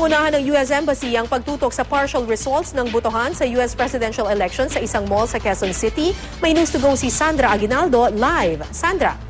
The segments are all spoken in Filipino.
Pinangunahan ng U.S. Embassy ang pagtutok sa partial results ng botohan sa U.S. presidential election sa isang mall sa Quezon City. May news to go si Sandra Aguinaldo live. Sandra.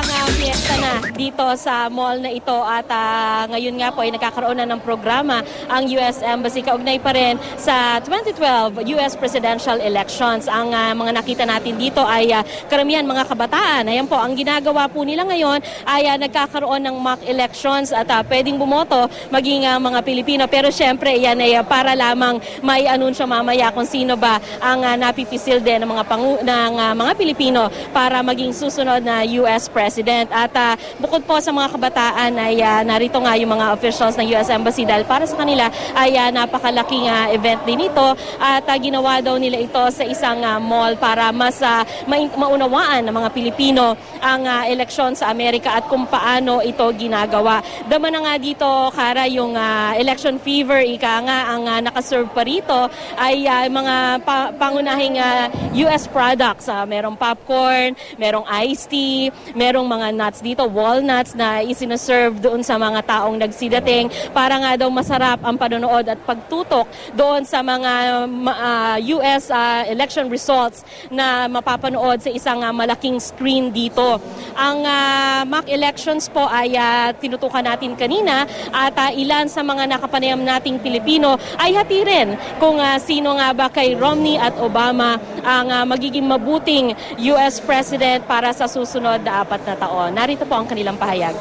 Parang uh, fiesta na dito sa mall na ito at ah, ngayon nga po ay nagkakaroon na ng programa ang US Embassy kaugnay pa rin sa 2012 US presidential elections. Ang ah, mga nakita natin dito ay ah, karamihan mga kabataan. Ayan po, ang ginagawa po nila ngayon ay ah, nagkakaroon ng mock elections at ah, pwedeng bumoto maging ah, mga Pilipino. Pero syempre, yan ay ah, para lamang may anunsyo mamaya kung sino ba ang ah, napipisil din ng mga pangu- ng ah, mga Pilipino para maging susunod na US President. At ah, bukod po sa mga kabataan ay ah, narito nga yung mga officials ng US Embassy dahil para sa kanila ay ah, napakalaking ah, event din ito at ah, ginawa daw nila ito sa isang ah, mall para mas ah, main- maunawaan ng mga Pilipino ang ah, eleksyon sa Amerika at kung paano ito ginagawa. Dama na nga dito, Kara, yung ah, election fever, ika nga, ang ah, nakaserve pa rito ay ah, mga pa- pangunahing ah, US products. Ah, merong popcorn, merong iced tea, merong mga nuts dito, walnuts na isinaserve doon sa mga taong nagsidating para nga daw masarap ang panonood at pagtutok doon sa mga ma- ah, US ah, election results na mapapanood sa isang ah, malaking screen dito. Ang ah, mock elections po ay ah, tinutukan natin kanina at ah, ilan sa mga nakapanayam nating Pilipino ay hati rin kung ah, sino nga ba kay Romney at Obama ang ah, magiging mabuting US President para sa susunod na apat na taon. Narito po ang kanilang pahayag.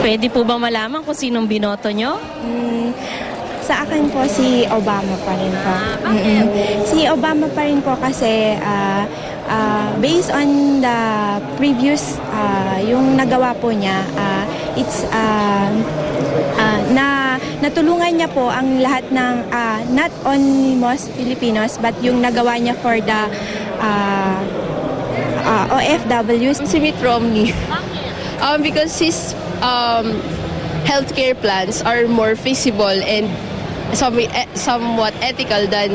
Pwede po bang malaman kung sinong binoto nyo? Mm, sa akin po si Obama pa rin po. bakit? Mm-mm. Si Obama pa rin po kasi ah, ah, based on the previous ah, yung nagawa po niya, ah, it's ah, ah, na natulungan niya po ang lahat ng ah, not only most Filipinos but yung nagawa niya for the ah, ah, OFWs. si Mitt Romney. Um, because his um, healthcare plans are more feasible and some, eh, somewhat ethical than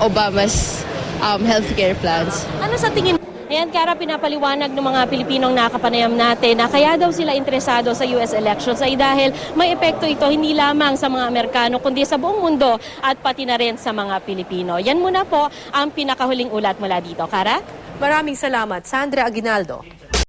Obama's um, healthcare plans. Ano sa tingin Ayan, Kara, pinapaliwanag ng mga Pilipinong nakapanayam natin na kaya daw sila interesado sa US elections ay dahil may epekto ito hindi lamang sa mga Amerikano kundi sa buong mundo at pati na rin sa mga Pilipino. Yan muna po ang pinakahuling ulat mula dito. Kara? Maraming salamat, Sandra Aguinaldo.